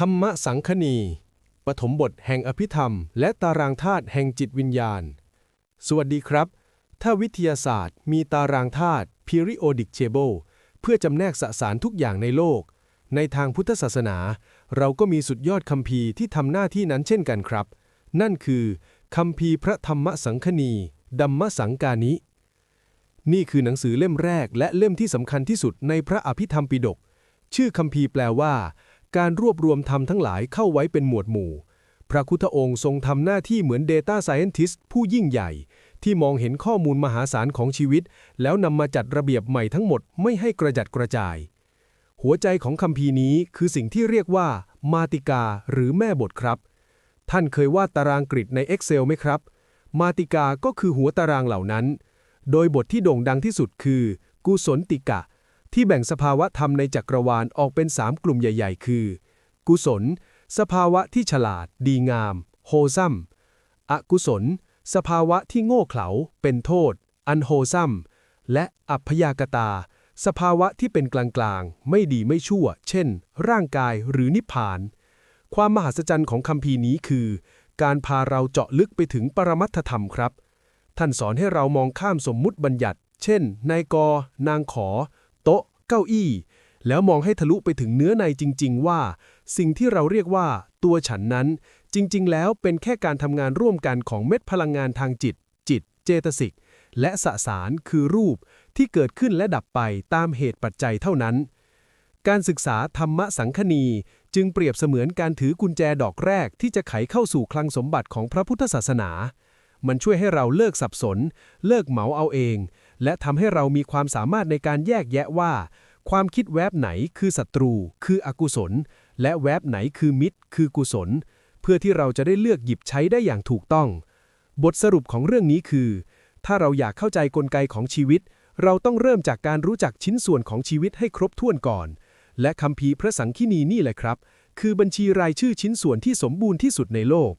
ธรรมสังคณีปฐมบทแห่งอภิธรรม และตารางธาตุแห่งจิตวิญญาณ สวัสดีครับ ถ้าวิทยาศาสตร์มีตารางธาตุ periodic table เพื่อจำแนกสสารทุกอย่างในโลก ในทางพุทธศาสนา เราก็มีสุดยอดคัมภีร์ที่ทำหน้าที่นั้นเช่นกันครับ นั่นคือคัมภีร์พระธรรมสังคณีดัมมสังกานินี่คือหนังสือเล่มแรกและเล่มที่สำคัญที่สุดในพระอภิธรรมปิฎกชื่อคัมภีร์แปลว่า การรวบรวมธรรมทั้งหลายเข้าไว้เป็นหมวดหมู่ พระคุทธองค์ทรงทำหน้าที่เหมือน Data Scientist ผู้ยิ่งใหญ่ ที่มองเห็นข้อมูลมหาศาลของชีวิต แล้วนำมาจัดระเบียบใหม่ทั้งหมดไม่ให้กระจัดกระจาย หัวใจของคัมภีร์นี้คือสิ่งที่เรียกว่า มาติกา หรือแม่บทครับ ท่านเคยวาดตารางกริดใน Excel ไหมครับ มาติกาก็คือหัวตารางเหล่านั้น โดยบทที่โด่งดังที่สุดคือ กุศลติกะ ที่แบ่งสภาวะธรรมในจักรวาลออกเป็น 3 กลุ่มใหญ่ ๆ คือ กุศล สภาวะที่ฉลาด ดีงาม โฮซัมอกุศล สภาวะที่โง่เขลา เป็นโทษ อันโฮซัมและอัพยากตา สภาวะที่เป็นกลางๆ ไม่ดีไม่ชั่ว เช่น ร่างกายหรือนิพพาน ความมหัศจรรย์ของคัมภีนี้คือ การพาเราเจาะลึกไปถึงปรมัตถธรรมครับ ท่านสอนให้เรามองข้ามสมมุติบัญญัติ เช่น นายก นางขอ เก้าอี้ แล้วมองให้ทะลุไปถึงเนื้อในจริง ๆ ว่า สิ่งที่เราเรียกว่าตัวฉันนั้น จริง ๆ แล้วเป็นแค่การทำงานร่วมกันของเม็ดพลังงานทางจิต จิต เจตสิก และสสารคือรูปที่เกิดขึ้นและดับไปตามเหตุปัจจัยเท่านั้น การศึกษาธรรมสังคณีจึงเปรียบเสมือนการถือกุญแจดอกแรกที่จะไขเข้าสู่คลังสมบัติของพระพุทธศาสนา มันช่วยให้เราเลิกสับสน เลิกเหมาเอาเอง และทำให้เรามีความสามารถในการแยกแยะว่า ความคิดแวบไหนคือศัตรู คืออกุศล และแวบไหนคือมิตร คือกุศล เพื่อที่เราจะได้เลือกหยิบใช้ได้อย่างถูกต้อง บทสรุปของเรื่องนี้คือ ถ้าเราอยากเข้าใจกลไกของชีวิต เราต้องเริ่มจากการรู้จักชิ้นส่วนของชีวิตให้ครบถ้วนก่อน และคัมภีพระสังคีนีนี่แหละครับ คือบัญชีรายชื่อชิ้นส่วนที่สมบูรณ์ที่สุดในโลก